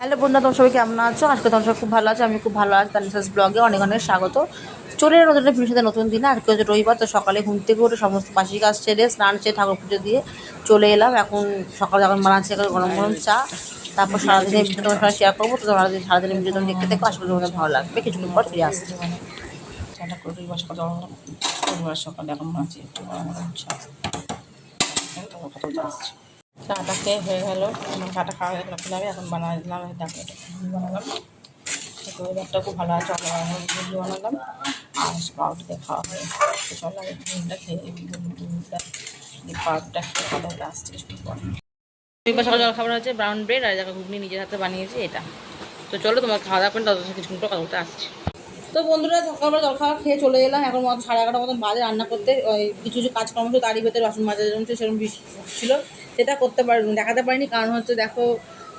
Hello বন্ধুরা, তোমার সবাই কেমন আছো? আজকে তোমার সবাই খুব ভালো আছে। আমি খুব ভালো আছি তানিসাস ব্লগে অনেক অনেক স্বাগত। চলে নতুন একটা সাথে নতুন দিনে। আজকে হচ্ছে রবিবার, তো সকালে ঘুম থেকে উঠে সমস্ত বাসি কাজ ছেড়ে স্নান সেরে, ঠাকুর পুজো দিয়ে চলে এলাম। এখন সকালে যখন বানাচ্ছি এখন গরম গরম চা। তারপর সারাদিনের ভিডিও তোমার সঙ্গে শেয়ার করব। তো তোমরা যদি সারাদিনের ভিডিও তুমি দেখতে দেখো আশা করি তোমাদের ভালো লাগবে। কিছুক্ষণ পর ফিরে আসছি। রবিবার সকালে এখন মাছি একটু গরম গরম চা। চাটা খেয়ে হয়ে গেল। আমার চাটা খাওয়া গেল। খেলাম এখন বানাই দিলাম দেখো বানালাম। খুব ভালো আছে ঘুগনি বানালাম। আর পাউরুটি খাওয়া হয়ে চলো, আমি ঘুগনিটা খেয়ে কথা বলে আসছে কিছুক্ষণ পর রবিবার সকালে খাবার হচ্ছে ব্রাউন ব্রেড আর দেখো ঘুগনি নিজের হাতে বানিয়েছি, এটা। তো চলো, তোমার খাওয়া দাওয়া করে কিছুক্ষণ পর কথা বলতে আসছি। তো বন্ধুরা সকালবেলা জল খাওয়া খেয়ে চলে এলাম। এখন সাড়ে এগারোটার মতন বাজে রান্না করতে। ওই কিছু কিছু কাজকর্ম ছিল, তারই ভেতরে বাসন মাজার জন্য সেরকম ছিল। সেটা করতে পারি দেখাতে পারিনি, কারণ হচ্ছে দেখো,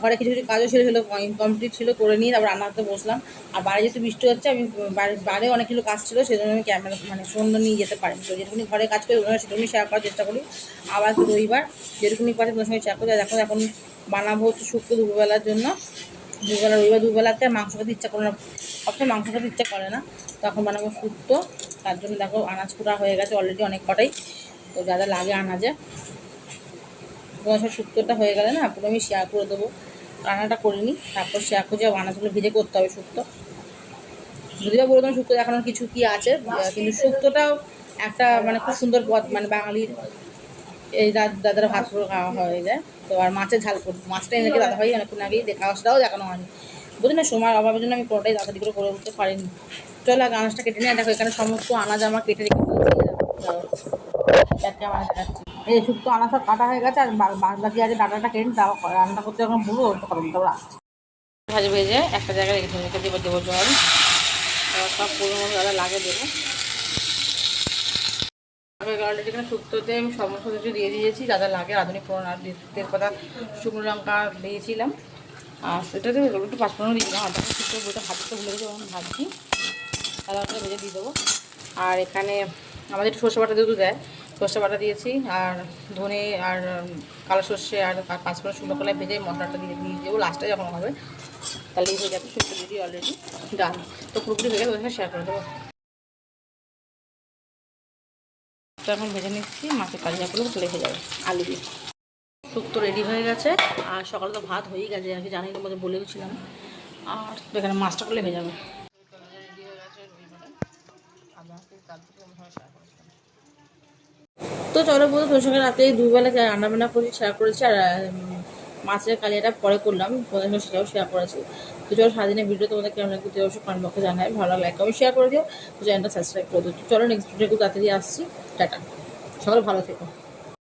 ঘরে কিছু কিছু কাজও ছিল ছিল কমপ্লিট ছিল, করে নিয়ে তারপর রান্না করতে বসলাম। আর বাইরে যেহেতু বৃষ্টি হচ্ছে, আমি বাইরে অনেক কিছু কাজ ছিল, সেজন্য আমি ক্যামেরা মানে ফোন নিয়ে যেতে পারি তো যেটুকুনি ঘরে কাজ করি ওনারা সেটুকুনি শেয়ার করার চেষ্টা করি। আবার রবিবার, যেটুকুনি পারি তোমার সঙ্গে শেয়ার করি দেখো, এখন বানাবো হচ্ছে শুক্তো দুপুরবেলার জন্য। দুবেলা রবিবার দুবেলাতে মাংস খেতে ইচ্ছা করে না। সবসময় মাংস খেতে ইচ্ছা করে না। তখন বানাবো শুক্তো। তার জন্য দেখো, আনাজ কুড়া হয়ে গেছে অলরেডি অনেক কটাই। তো যা যা লাগে আনাজে। তোমার শুক্তোটা হয়ে গেলে না পুরো আমি শেয়ার করে দেবো। রান্নাটা করিনি তারপর শেয়ার করে যাব আনাজগুলো ভিজে করতে হবে শুক্তো। যদিও বলে তোমার শুক্তো দেখানোর কিছু কি আছে কিন্তু শুক্তোটাও একটা মানে খুব সুন্দর পথ মানে বাঙালির এই দাদারা ভাত করে খাওয়া হয়ে যায় তো আর মাছের ঝাল করি মাছটা এনেকে দাদা ভাই অনেকক্ষণ আগেই দেখা সেটাও দেখানো হয়নি। বুঝলি না সময় অভাবের জন্য আমি কোনোটাই তাড়াতাড়ি করে করে উঠতে পারিনি। চলো আগে আনাজটা কেটে নিয়ে দেখো এখানে সমস্ত আনাজ আমার কেটে রেখে এই শুক্তো আনাজ সব কাটা হয়ে গেছে, আর বাদ বাকি আছে ডাটাটা কেটে তাও রান্না করতে যখন বলব ওটা করব তারপর আসছে। ভাজে ভেজে একটা জায়গায় রেখে রেখে দেবো দেবো জল সব পুরো দাদা লাগে দেবো। এখানে শুক্তোতে আমি সমস্ত কিছু দিয়ে দিয়েছি দাদা লাগে আধুনিক ফোড়ন, আর তেজপাতা শুকনো লঙ্কা দিয়েছিলাম। আর সেটাতে একটু পাঁচফোড়ন দিয়েছিলাম আর শুক্তো বইটা ভাজতে ভুলে গেছে ভাজছি। তাহলে ভেজে দিয়ে দেবো। আর এখানে আমাদের সর্ষে বাটা দুধ দেয়। সর্ষে বাটা দিয়েছি, আর ধনে, আর কালো সর্ষে, আর পাঁচফোড়ন শুকনো কলায় ভেজে মশলাটা দিয়ে দিয়ে দেবো। লাস্টে যখন হবে, তাহলে হয়ে যাবে শুক্তো দিদি অলরেডি ডাল তো পুরোপুরি হয়ে গেলে ওখানে শেয়ার করে দেবো। এখন ভেজে নিচ্ছি, মাছের কালিয়া করব তাহলে হয়ে যাবে আলু দিয়ে। শুক্তো রেডি হয়ে গেছে, আর সকালে তো ভাত হয়েই গেছে কি জানি তোমাদের বলেওছিলাম আর এখানে মাছটা করলে হয়ে যাবে। তো চলো বলতো তোর সঙ্গে রাতে দুবেলা রান্না বান্না করেছি শেয়ার করেছি, আর মাছের কালিয়াটা পরে করলাম, তোমাদের সঙ্গে সেটাও শেয়ার করেছি। তো চলো সারাদিনের ভিডিও তোমাদের কেমন লাগবে তুই অবশ্যই কমেন্ট বক্সে জানাই, ভালো লাগলে আমি শেয়ার করে দিও চ্যানেলটা সাবস্ক্রাইব করে দিও। চলো নেক্সট ভিডিও তাড়াতাড়ি আসছি, টাটা। সকালে ভালো থেকো।